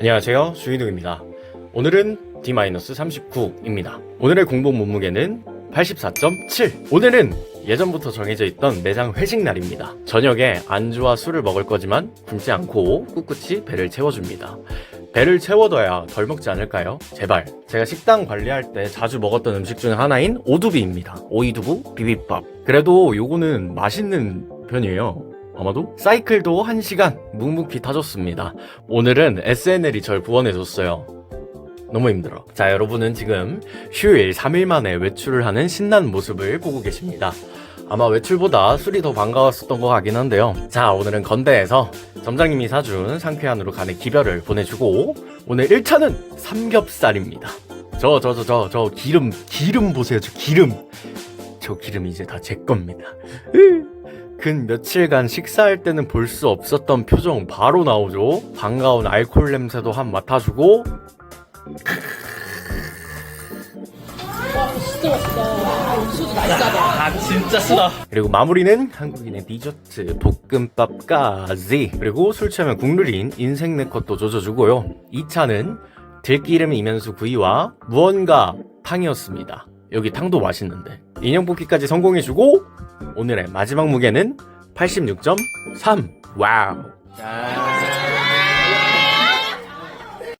안녕하세요. 주인욱입니다. 오늘은 D-39입니다. 오늘의 공복 몸무게는 84.7 오늘은 예전부터 정해져 있던 매장 회식 날입니다. 저녁에 안주와 술을 먹을 거지만 굶지 않고 꿋꿋이 배를 채워줍니다. 배를 채워둬야 덜 먹지 않을까요? 제발. 제가 식당 관리할 때 자주 먹었던 음식 중 하나인 오두비입니다. 오이두부 비빔밥. 그래도 요거는 맛있는 편이에요 아마도 사이클도 1시간 묵묵히 타줬습니다 오늘은 SNL이 절 구원해줬어요. 너무 힘들어. 자, 여러분은 지금 휴일 3일 만에 외출을 하는 신난 모습을 보고 계십니다. 아마 외출보다 술이 더 반가웠었던 것 같긴 한데요. 자, 오늘은 건대에서 점장님이 사준 상쾌한으로 간의 기별을 보내주고 오늘 1차는 삼겹살입니다. 저, 저, 저, 저, 저 기름, 기름 보세요. 저 기름. 저 기름 이제 다 제 겁니다. 근 며칠간 식사할 때는 볼 수 없었던 표정 바로 나오죠. 반가운 알코올 냄새도 한 맡아주고 진짜 맛있다. 소주 맛있다. 아 진짜 쓰다. 그리고 마무리는 한국인의 디저트 볶음밥까지 그리고 술 취하면 국룰인 인생 네컷도 조져주고요. 2차는 들기름 이면수 구이와 무언가 탕이었습니다. 여기 탕도 맛있는데 인형 뽑기까지 성공해주고 오늘의 마지막 무게는 86.3 와우. 짠.